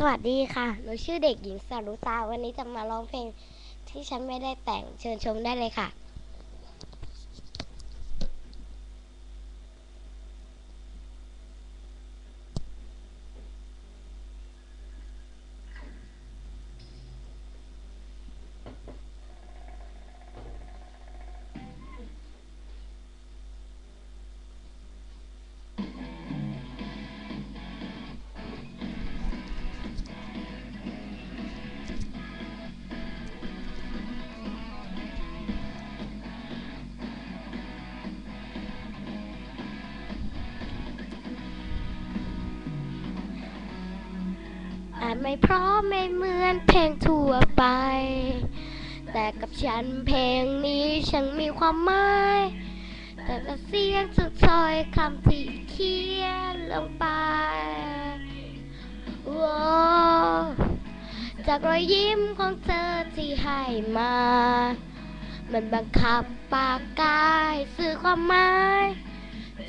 สวัสดีค่ะ หนูชื่อเด็กหญิงสารุตา วันนี้จะมาร้องเพลงที่ฉันไม่ได้แต่ง เชิญชมได้เลยค่ะ อาจไม่เพราะไม่เหมือนเพลงทั่วไป แต่กับฉันเพลงนี้ฉันมีความหมาย แต่ละเสียงสุดซอยคำที่เขียนลงไปว้าวจากรอยยิ้มของเธอที่ให้มา มันบังคับปากกายสื่อความหมาย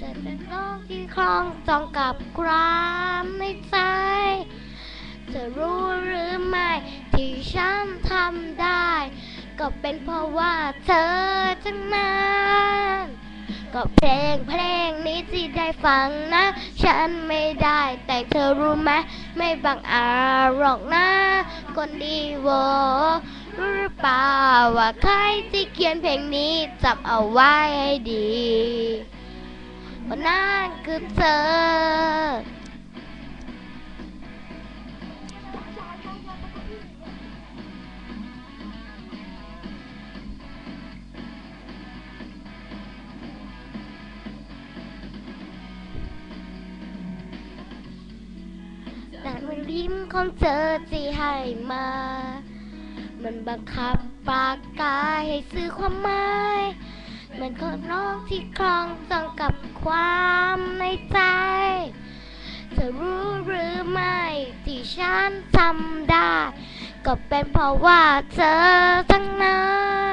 จะเป็นโลกที่คล้องจองกับความในใจ ก็เป็นเพราะว่าเธอทั้งนั้นก็เพลงเพลงนี้ที่ได้ฟังนะ ฉันไม่ได้แต่เธอรู้ไหมไม่บังอาจหรอกนะคนดีโวรู้หรือเปล่าว่าใครที่เขียนเพลงนี้จำเอาไว้ให้ดีว่านั่นคือเธอ แต่มันยิ้มของเธอที่ให้มา มันบังคับปากกายให้สื่อความหมายมันก็น้องที่คล้องจองกับความในใจ เธอรู้หรือไม่ที่ฉันทำได้ ก็เป็นเพราะว่าเธอทั้งนั้น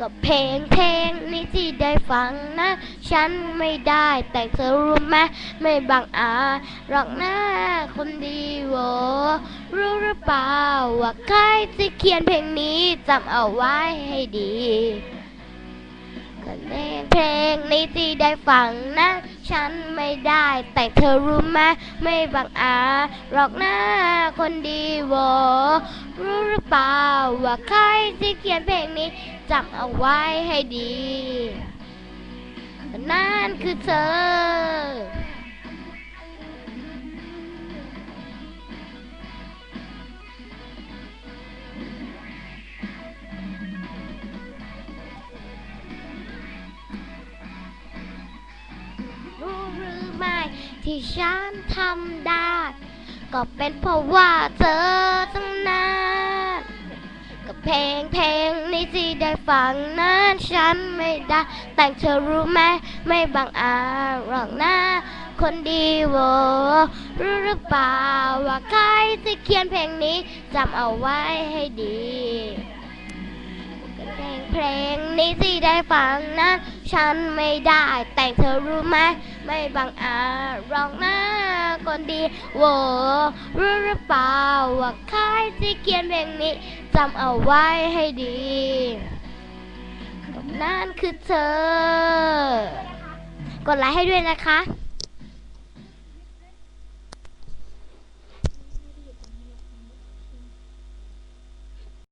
ก็เพลงเพลงนี้ที่ได้ฟังนะ ฉันไม่ได้แต่เธอรู้ไหมไม่บังอาจหรอกนะคนดีโวรู้หรือเปล่าว่าใครที่เขียนเพลงนี้จำเอาไว้ให้ดีก็เพลงเพลงนี้ที่ได้ฟังนะ ฉันไม่ได้แต่เธอรู้ไหมไม่บังอาจหรอกนะคนดีโวรู้หรือเปล่าว่าใครที่เขียนเพลงนี้ จำเอาไว้ให้ดีนั่นคือเธอ รู้หรือไม่ ที่ฉันทำได้ ก็เป็นเพราะว่าเธอทั้งนั้นก็เพลงเพลง ที่ได้ฟังนั้นฉันไม่ได้ แต่เธอรู้ไหมไม่บังอาจหรอกนะคนดีโวรู้หรือเปล่าว่าใครที่เขียนเพลงนี้จำเอาไว้ให้ดีเพลงเพลงนี้ที่ได้ฟังนั้นฉันไม่ได้ แต่เธอรู้ไหมไม่บังอาจหรอกนะ คนดีโวรู้หรือเปล่าว่าใครที่เขียนเพลงนี้จำเอาไว้ให้ดีนั่นคือเธอ กดไลค์ให้ด้วยนะคะ